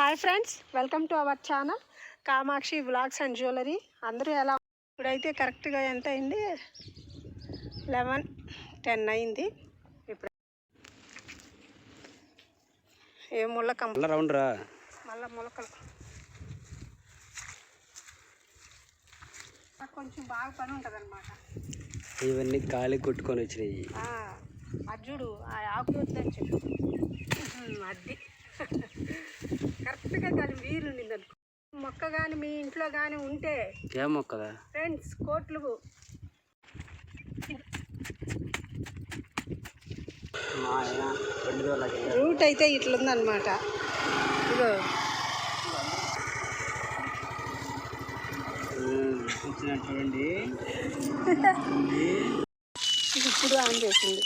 Hi friends welcome to our channel Kamakshi vlogs and jewellery. అందరూ ఎలా ఇప్పుడైతే కరెక్ట్గా ఎంత అయింది? లెవెన్ టెన్ అయింది. ఇప్పుడు ఏ ముళ్ళ కంప మళ్ళా రౌండ్ రా. మళ్ళా మొలకలు. కొంచెం బాగా పని ఉంటుంది అనమాట ఇవన్నీ గాలి కొట్టుకొని వచ్చినాయి. అర్జుడు ఆ ఆకు వద్దని చెప్పు. ఉహుం, అది. కరెక్ట్గా కానీ వీలు ఉండిందనుకో మొక్క కానీ మీ ఇంట్లో కానీ ఉంటే ఏం మొక్కదా? ఫ్రెండ్స్ కోట్లు రూట్ అయితే ఇట్లుందనమాట ఇగో. చూడండి. ఇది ఇప్పుడు ఆన్ చేసింది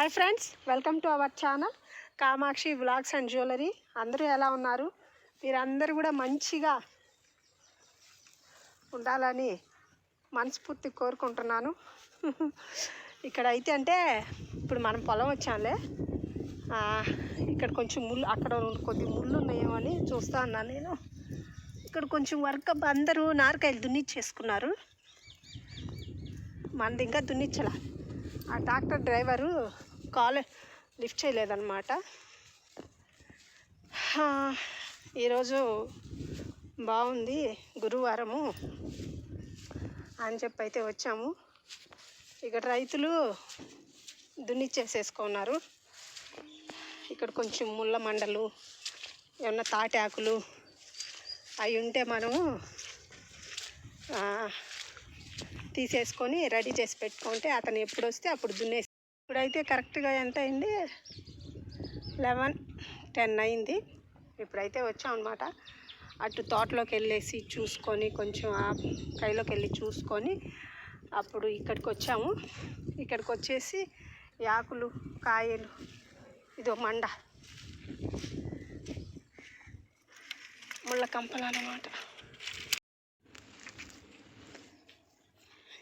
hi friends welcome to our channel Kamakshi vlogs and jewellery అందరూ ఎలా ఉన్నారు? మీరందరూ కూడా మంచిగా ఉండాలని మనస్ఫూర్తి కోరుకుంటున్నాను. ఇక్కడ అయితే అంటే ఇప్పుడు మనం పొలం వచ్చాంలే. ఇక్కడ కొంచెం ముళ్ళు అక్కడ కొద్ది ముళ్ళు ఉన్నాయేమో అని చూస్తా ఉన్నాను నేను. ఇక్కడ కొంచెం వర్క్ అందరూ నారకాయలు దున్నిచ్చేసుకున్నారు. మనది ఇంకా దున్నిచ్చలా. ఆ ట్రాక్టర్ డ్రైవరు కాల్ లిఫ్ట్ చేయలేదన్నమాట. ఈరోజు బాగుంది గురువారము అని చెప్పి అయితే వచ్చాము. ఇక్కడ రైతులు దున్నిచ్చేసేసుకున్నారు. ఇక్కడ కొంచెం ముళ్ళ మండలు ఏమన్నా తాటాకులు అవి ఉంటే మనము తీసేసుకొని రెడీ చేసి పెట్టుకుంటే అతను ఎప్పుడు వస్తే అప్పుడు దున్నే ఇప్పుడైతే కరెక్ట్గా ఎంత అయింది? లెవెన్ టెన్ అయింది. ఇప్పుడైతే వచ్చామన్నమాట. అటు తోటలోకి వెళ్ళేసి చూసుకొని కొంచెం ఆ కైలోకి వెళ్ళి చూసుకొని అప్పుడు ఇక్కడికి వచ్చాము. ఇక్కడికి వచ్చేసి ఆకులు కాయలు ఇదో మండ. ముళ్ళ కంపలు అన్నమాట.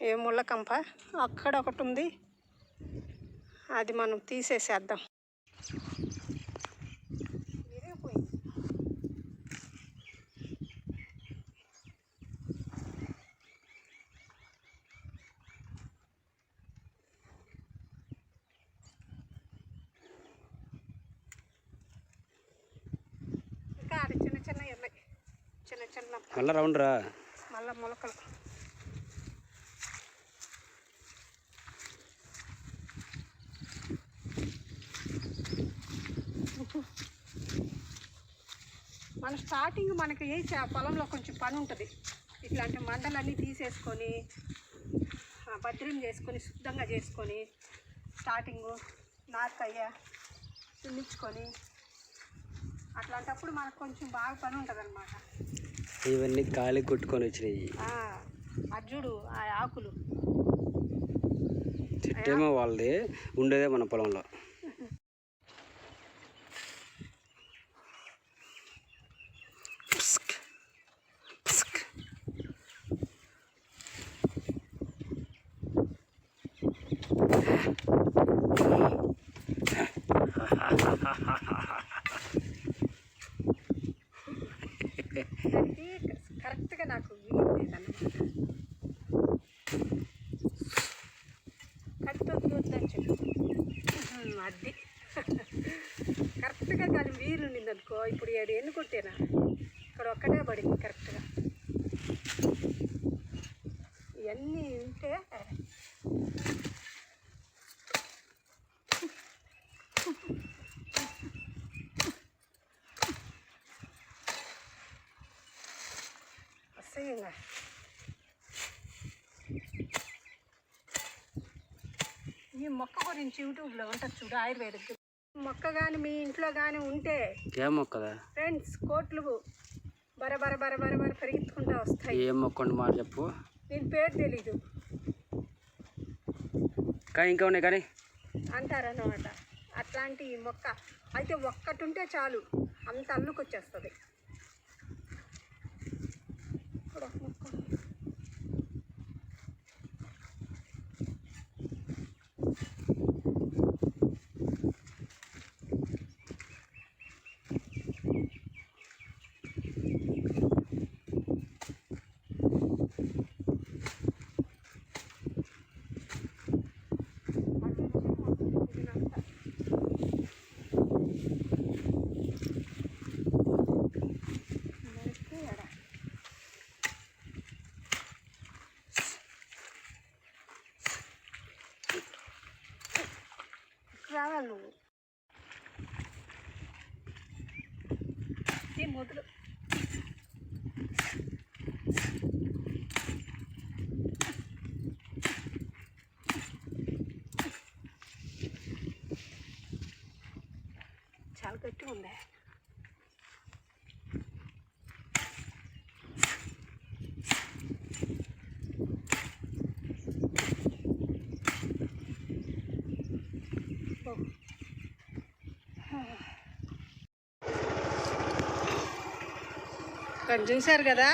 ఏ ముళ్ళ కంప? అక్కడ ఒకటి ఉంది. అది మనం తీసేసేద్దాం విరిగిపోయింది. ఇంకా అది చిన్న చిన్న ఉన్నాయి చిన్న చిన్న మళ్ళా రౌండ్ రా మళ్ళా మొలకలు మన స్టార్టింగ్ మనకి పొలంలో కొంచెం పని ఉంటుంది. ఇట్లాంటి మండలన్నీ తీసేసుకొని భద్రం చేసుకొని శుద్ధంగా చేసుకొని స్టార్టింగు నార్కయ్య తున్నించుకొని అట్లాంటప్పుడు మనకు కొంచెం బాగా పని ఉంటుంది అనమాట ఇవన్నీ గాలి కొట్టుకొని వచ్చినాయి. అర్జుడు ఆ ఆకులు. చెట్టేమో వాళ్ళది ఉండేదే మన పొలంలో పుస్క్, పుస్క్. దానికి కరెక్ట్గా నాకు వీలు లేదన్నమాట కత్తి వద్దు వద్దని చెప్పు ఉహుం, అది కరెక్ట్గా కానీ వీలు ఉండిందనుకో ఇప్పుడు ఏడు ఎన్ని కొట్టేనా ఇక్కడ ఒక్కటే పడింది కరెక్ట్గా ఇవన్నీ ఉంటే అసహ్యంగా ఈ మొక్క గురించి యూట్యూబ్లో ఉంటుంది చూడు ఆయుర్వేదిక్ మొక్క కానీ మీ ఇంట్లో కానీ ఉంటే ఏం మొక్కదా ఫ్రెండ్స్ కోట్లు బర బర బర బర బర పెరుగుతుంటా వస్తాయి. ఏం మొక్కండి మాట చెప్పు. దీని పేరు తెలీదు. కానీ ఇంకా ఉన్నాయి కానీ? అంటారన్నమాట. అట్లాంటి మొక్క. అయితే ఒక్కటి ఉంటే చాలు. అంత అల్లుకొచ్చేస్తుంది. ఇక్కడ ఒక మొక్క ఉంది. రావాలి నువ్వు ఈ చాలా గట్టిగా ఉంది? ఇక్కడ చూశారు కదా?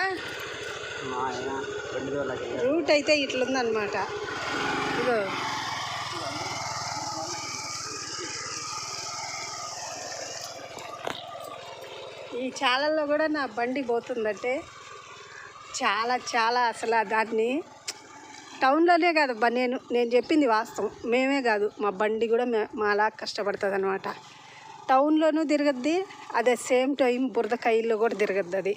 రూట్ అయితే ఇట్లుందనమాట ఇగో. ఈ చాలల్లో కూడా నా బండి పోతుందంటే చాలా చాలా అసలు దాన్ని టౌన్లోనే కాదు నేను నేను చెప్పింది వాస్తవం. మేమే కాదు మా బండి కూడా మే మాలా కష్టపడుతుంది అనమాట టౌన్లోనూ తిరగద్ది అదే సేమ్ టైం బురద కైల్లో కూడా తిరగద్ది అది.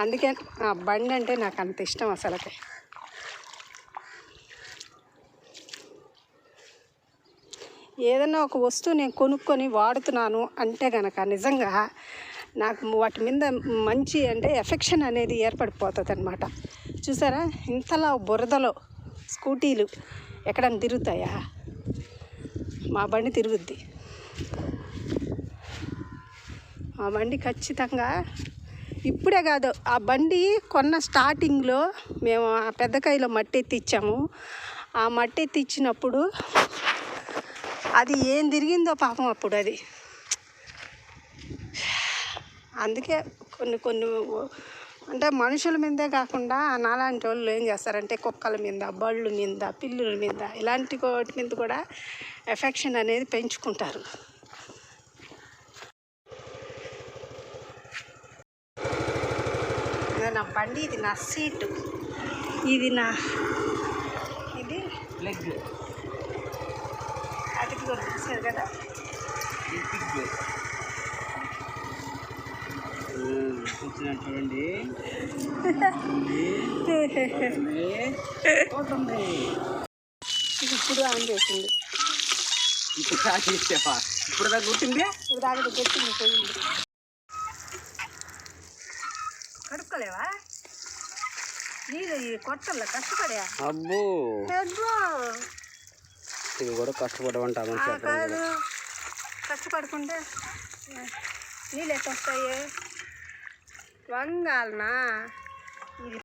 అందుకే ఆ బండి అంటే నాకు అంత ఇష్టం అసలకి. ఏదన్నా ఒక వస్తువు నేను కొనుక్కొని వాడుతున్నాను అంటే గనక నిజంగా నాకు వాటి మీద మంచి అంటే ఎఫెక్షన్ అనేది ఏర్పడిపోతుంది అనమాట చూసారా? ఇంతలా బురదలో స్కూటీలు ఎక్కడన్నా తిరుగుతాయా? మా బండి తిరుగుద్ది. ఆ బండి ఖచ్చితంగా ఇప్పుడే కాదు ఆ బండి కొన్న స్టార్టింగ్లో మేము ఆ పెద్ద కాయలో మట్టి ఎత్తిచ్చాము. ఆ మట్టి ఎత్తిచ్చినప్పుడు అది ఏం తిరిగిందో పాపం అప్పుడు అది. అందుకే కొన్ని కొన్ని అంటే మనుషుల మీదే కాకుండా నాలాంటి వాళ్ళు ఏం చేస్తారంటే కుక్కల మీద బళ్ళు మీద పిల్లుల మీద ఇలాంటి వాటి మీద కూడా ఎఫెక్షన్ అనేది పెంచుకుంటారు. నా బండి ఇది నా సీటు. ఇది నా ఇది. లెగ్ చూసారు కదా? చూడండి ఇప్పుడు ఆన్ చేసింది ఇప్పుడు సాగిస్తావా ఇప్పుడు దాకా గుర్తుంది ఇప్పుడు దాకా పెట్టింది పోయింది కడుక్కోలేవా నీళ్ళు ఈ కొట్టల్లో కష్టపడా అబ్బో అబ్బో. ఇది కూడా కష్టపడమంట కాదు కష్టపడుకుంటే నీళ్ళు ఎట్లా వస్తాయి వంగాలనా? ఇది